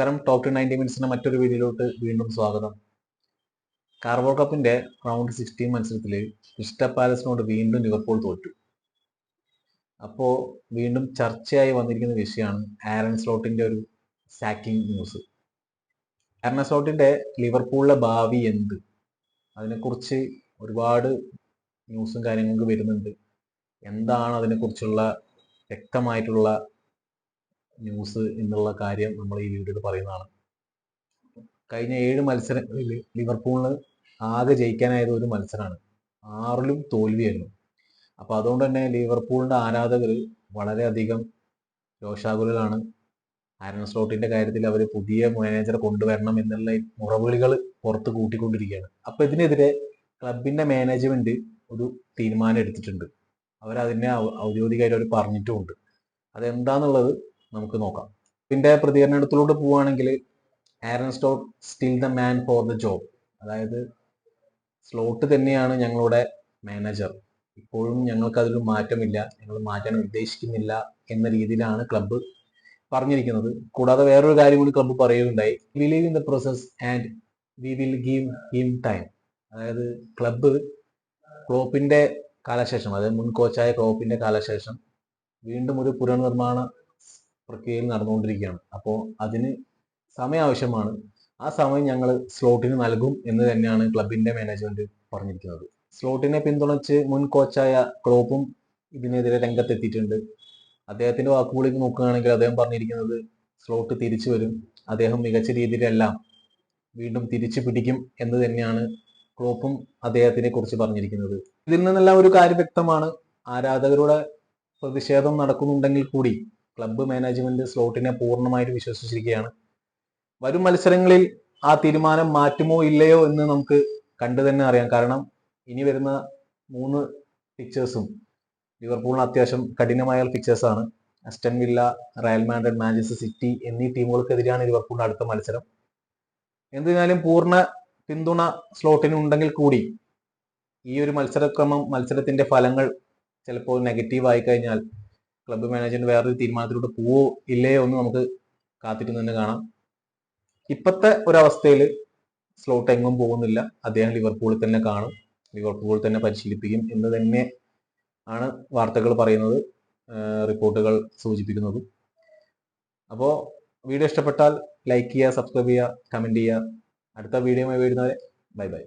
നമസ്കാരം. Top two ninety മിനിറ്റ്സിന്റെ മറ്റൊരു വീഡിയോയിലോട്ട് വീണ്ടും സ്വാഗതം. കാർബോ കപ്പിന്റെ റൗണ്ട് സിക്സ്റ്റീൻ മത്സരത്തിൽ ക്രിസ്റ്റ പാലസിനോട് വീണ്ടും ലിവർപൂൾ തോറ്റു. അപ്പോൾ വീണ്ടും ചർച്ചയായി വന്നിരിക്കുന്ന വിഷയമാണ് ആരൻ സ്ലോട്ടിന്റെ ഒരു സാക്കിംഗ് ന്യൂസ് ആരൻ സ്ലോട്ടിന്റെ ലിവർപൂളിലെ ഭാവി എന്ത്? അതിനെക്കുറിച്ച് ഒരുപാട് ന്യൂസും കാര്യങ്ങളൊക്കെ വരുന്നുണ്ട്. എന്താണ് അതിനെക്കുറിച്ചുള്ള വ്യക്തമായിട്ടുള്ള ന്യൂസ് എന്നുള്ള കാര്യം നമ്മൾ ഈ വീഡിയോയിൽ പറയുന്നതാണ്. കഴിഞ്ഞ ഏഴ് മത്സരങ്ങളിൽ ലിവർപൂളിന് ആകെ ജയിക്കാനായത് ഒരു മത്സരമാണ്. ആറിലും തോൽവിയായിരുന്നു. അപ്പോൾ അതുകൊണ്ട് തന്നെ ലിവർപൂളിന്റെ ആരാധകർ വളരെയധികം രോഷാകുലരാണ്. ആരൺ സ്ലോട്ടിന്റെ കാര്യത്തിൽ അവർ പുതിയ മാനേജർ കൊണ്ടുവരണം എന്നുള്ള മുറവിളികൾ പുറത്ത് കൂട്ടിക്കൊണ്ടിരിക്കുകയാണ്. അപ്പോൾ ഇതിനെതിരെ ക്ലബിന്റെ മാനേജ്മെന്റ് ഒരു തീരുമാനം എടുത്തിട്ടുണ്ട്. അവരതിനെ ഔദ്യോഗികമായിട്ട് അവർ പറഞ്ഞിട്ടുമുണ്ട്. അതെന്താന്നുള്ളത് നമുക്ക് നോക്കാം. പിന്നെ പ്രതികരണത്തിലൂടെ പോവുകയാണെങ്കിൽ Arne Slot still the man for the job അതായത് സ്ലോട്ട് തന്നെയാണ് ഞങ്ങളുടെ മാനേജർ ഇപ്പോഴും ഞങ്ങൾക്ക് അതിലൊരു മാറ്റമില്ല. ഞങ്ങൾ മാറ്റാൻ ഉദ്ദേശിക്കുന്നില്ല എന്ന രീതിയിലാണ് ക്ലബ്ബ് പറഞ്ഞിരിക്കുന്നത്. കൂടാതെ വേറൊരു കാര്യം കൂടി ക്ലബ്ബ് പറയുകയുണ്ടായി. We leave in the process and we will give him time അതായത് ക്ലബ്ബ് ക്ലോപ്പിന്റെ കാലശേഷം അതായത് മുൻ കോച്ചായ ക്ലോപ്പിന്റെ കാലശേഷം വീണ്ടും ഒരു പുനർനിർമ്മാണ പ്രക്രിയയിൽ നടന്നുകൊണ്ടിരിക്കുകയാണ്. അപ്പോൾ അതിന് സമയം ആവശ്യമാണ് ആ സമയം ഞങ്ങൾ സ്ലോട്ടിന് നൽകും എന്ന് തന്നെയാണ് ക്ലബിന്റെ മാനേജ്മെന്റ് പറഞ്ഞിരിക്കുന്നത്. സ്ലോട്ടിനെ പിന്തുണച്ച് മുൻ കോച്ചായ ക്ലോപ്പും ഇതിനെതിരെ രംഗത്തെത്തിയിട്ടുണ്ട്. അദ്ദേഹത്തിന്റെ വാക്കുകളിൽ നോക്കുകയാണെങ്കിൽ അദ്ദേഹം പറഞ്ഞിരിക്കുന്നത് സ്ലോട്ട് തിരിച്ചു വരും. അദ്ദേഹം മികച്ച രീതിയിലെല്ലാം വീണ്ടും തിരിച്ചു പിടിക്കും എന്ന് തന്നെയാണ് ക്ലോപ്പും അദ്ദേഹത്തിനെ കുറിച്ച് പറഞ്ഞിരിക്കുന്നത്. ഇതിൽ നിന്നെല്ലാം ഒരു കാര്യം വ്യക്തമാണ്. ആരാധകരുടെ പ്രതിഷേധം നടക്കുന്നുണ്ടെങ്കിൽ കൂടി ക്ലബ്ബ് മാനേജ്മെന്റ് സ്ലോട്ടിനെ പൂർണമായിട്ട് വിശ്വസിച്ചിരിക്കുകയാണ്. വരും മത്സരങ്ങളിൽ ആ തീരുമാനം മാറ്റുമോ ഇല്ലയോ എന്ന് നമുക്ക് കണ്ടു തന്നെ അറിയാം. കാരണം ഇനി വരുന്ന മൂന്ന് പിക്ചേഴ്സും ലിവർപൂളിന് അത്യാവശ്യം കഠിനമായ പിക്ചേഴ്സാണ് Aston Villa Real Madrid Manchester City എന്നീ ടീമുകൾക്കെതിരെയാണ് ലിവർപൂളിന്റെ അടുത്ത മത്സരം. എന്നിരുന്നാലും പൂർണ പിന്തുണ സ്ലോട്ടിന് ഉണ്ടെങ്കിൽ കൂടി ഈ ഒരു മത്സരക്രമം മത്സരത്തിന്റെ ഫലങ്ങൾ ചിലപ്പോൾ നെഗറ്റീവ് ആയി കഴിഞ്ഞാൽ ക്ലബ്ബ് മാനേജ്മെന്റ് വേറൊരു തീരുമാനത്തിലൂടെ പോവോ ഇല്ലയോ എന്ന് നമുക്ക് കാത്തിരുന്ന് തന്നെ കാണാം. ഇപ്പോഴത്തെ ഒരവസ്ഥയിൽ സ്ലോട്ട് എങ്ങും പോകുന്നില്ല. അദ്ദേഹം ലിവർപൂളിൽ തന്നെ കാണും. ലിവർപൂളിൽ തന്നെ പരിശീലിപ്പിക്കും എന്ന് തന്നെ ആണ് വാർത്തകൾ പറയുന്നത് റിപ്പോർട്ടുകൾ സൂചിപ്പിക്കുന്നതും. അപ്പോൾ വീഡിയോ ഇഷ്ടപ്പെട്ടാൽ ലൈക്ക് ചെയ്യുക സബ്സ്ക്രൈബ് ചെയ്യുക കമന്റ് ചെയ്യുക. അടുത്ത വീഡിയോയുമായി വരുന്നവരെ ബൈ ബൈ